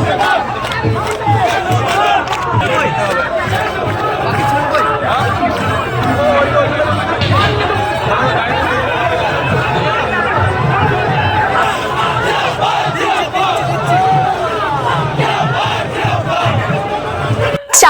Vamos,